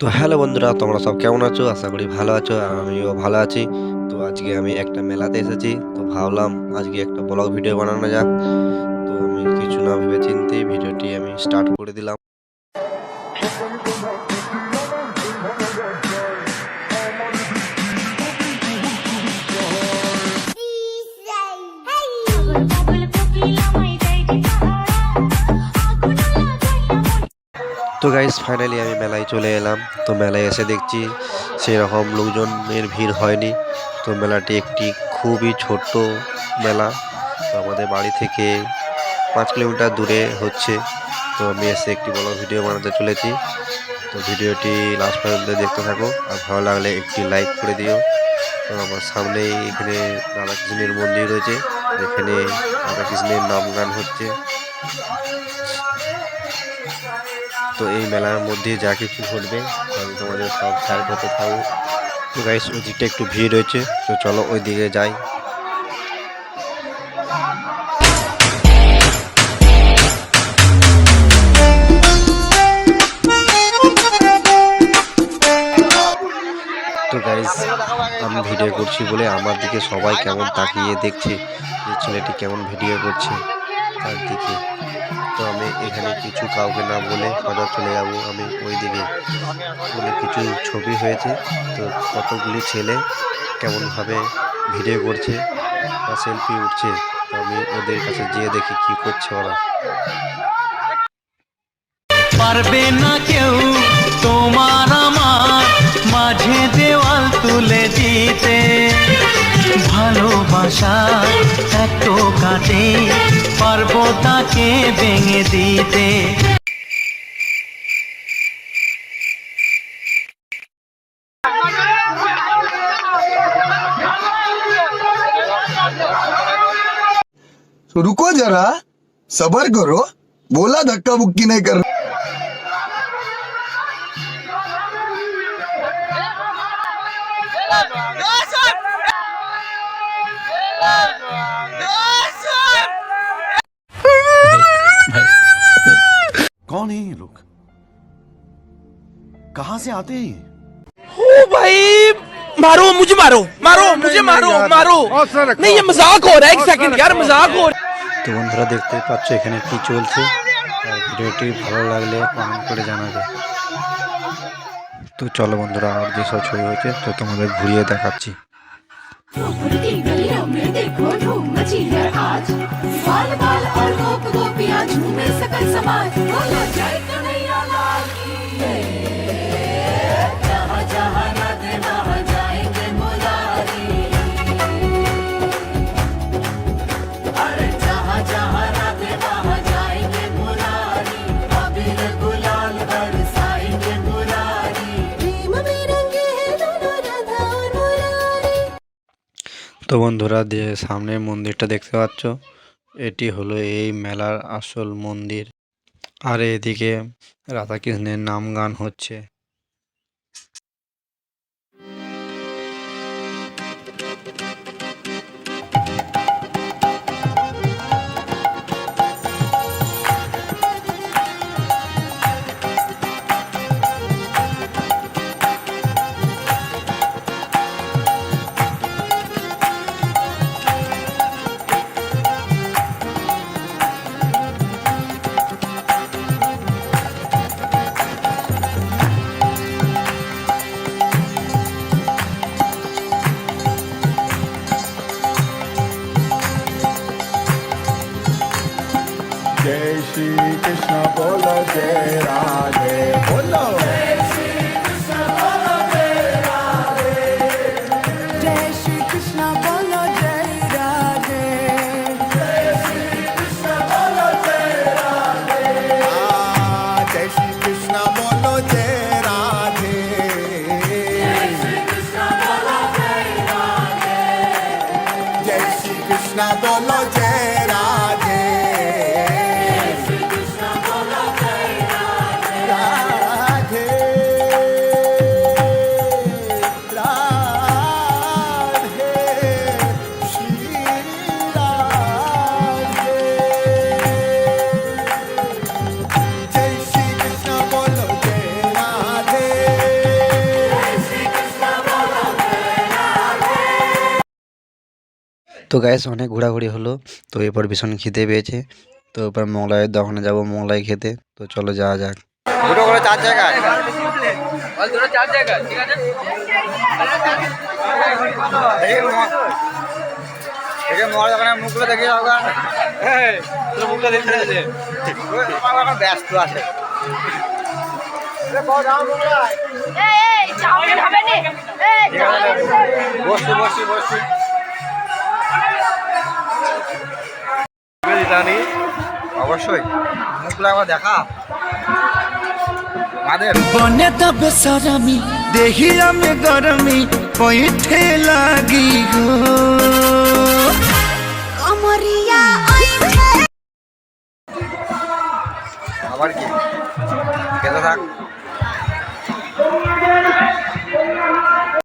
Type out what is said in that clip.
তো হ্যালো বন্ধুরা, তোমরা সব কেমন আছো? আশা করি ভালো আছো আর আমিও ভালো আছি। তো আজকে আমি একটা মেলাতে এসেছি, তো ভাবলাম আজকে একটা ব্লগ ভিডিও বানানো যাক। তো আমি কিছু না ভেবে চিনতে ভিডিওটি আমি স্টার্ট করে দিলাম। তো গাইস ফাইনালি আমি মেলায় চলে এলাম। তো মেলায় এসে দেখছি সেই রকম লোকজনের ভিড় হয়নি। তো মেলাটি একটি খুবই ছোট্ট মেলা। তো আমাদের বাড়ি থেকে পাঁচ কিলোমিটার দূরে হচ্ছে। তো আমি এসে একটি বড় ভিডিও বানাতে চলেছি। তো ভিডিওটি লাস্ট পর্যন্ত দেখতে থাকো। আর ভালো লাগলে একটি লাইক করে দিও। তো আমার সামনেই এখানে রাধাকৃষ্ণের মন্দির রয়েছে। এখানে রাধাকৃষ্ণের নাম গান হচ্ছে। তো এই মেলার মধ্যে যা কিছু ঘটবে, আমি তোমাদের সব শেয়ার করতে থাকব। তো গাইস ওই দিকটা একটু ভিড় রয়েছে, তো চলো ওই দিকে যাই। তো গাইস আমি ভিডিও করছি বলে আমার দিকে সবাই কেমন তাকিয়ে দেখছে, যে ছেলেটি কেমন ভিডিও করছে। তার দিকে তো আমি এখানে কিছু কাউকে না বলে সোজা চলে যাব। আমি ওই দিকে বলে কিছু ছবি হয়েছে। তো কতগুলি ছেলে কেমনভাবে ভিডিও করছে বা সেলফি উঠছে, তো আমি ওদের কাছে যেয়ে দেখি কি করছে ওরা। পারবে না কেউ তোমার আমার মাঝে দেওয়াল তুলে দিতে। ভালোবাসা এত কাটে। পারবো তাকে ভেঙে দিতে तो रुको जरा सबर करो बोला धक्का बुक्की नहीं कर कौन है ये लोग कहां से आते हैं ये ओ भाई मारो मुझे मारो मारो मुझे मारो मारो नहीं ये मजाक हो रहा है एक सेकंड यार मजाक हो रहा है তো বন্ধুরা দেখতে পাচ্ছ এখানে কি চলছে আর ভিডিওটি ভালো লাগলে কমেন্ট করে জানাবে তো চলো বন্ধুরা আর যেসব ছবি হয়েছে তো তোমাদের ঘুরিয়ে দেখাচ্ছি झूमे सकल समाज बोलो जय कन्हैया लाल की जहाँ जहाँ राधे वहाँ जाएंगे मुरारी अरे जहाँ जहाँ राधे वहाँ जाएंगे मुरारी अबीर गुलाल बरसाएंगे मुरारी प्रेम में रंगे हैं दोनों राधा और मुरारी তো বন্ধুরা যে সামনের মন্দিরটা দেখতে পাচ্ছ এটি হলো এই মেলার আসল মন্দির। আর এদিকে রাধাকৃষ্ণের নাম গান হচ্ছে। जय श्री कृष्ण बोलो जय राधे बोलो जय श्री कृष्ण তো গ্যাস অনেক ঘোরাঘুরি হলো। তো এরপর ভীষণ খিদে পেয়েছে। তো এরপর মোগলাইয়ের দোকানে যাব মোগলাই খেতে। তো চলো যাওয়া যাক। দুটো করে চার জায়গায় দেখি ম- দেখি মহারাজ ওখানে নি এই চাউমিন বসছি বসছি বসছি অবশ্যই। মুখগুলো একবার দেখা। বনে তবে সরমি দেহি আমি গরমি পইঠে লাগি গো।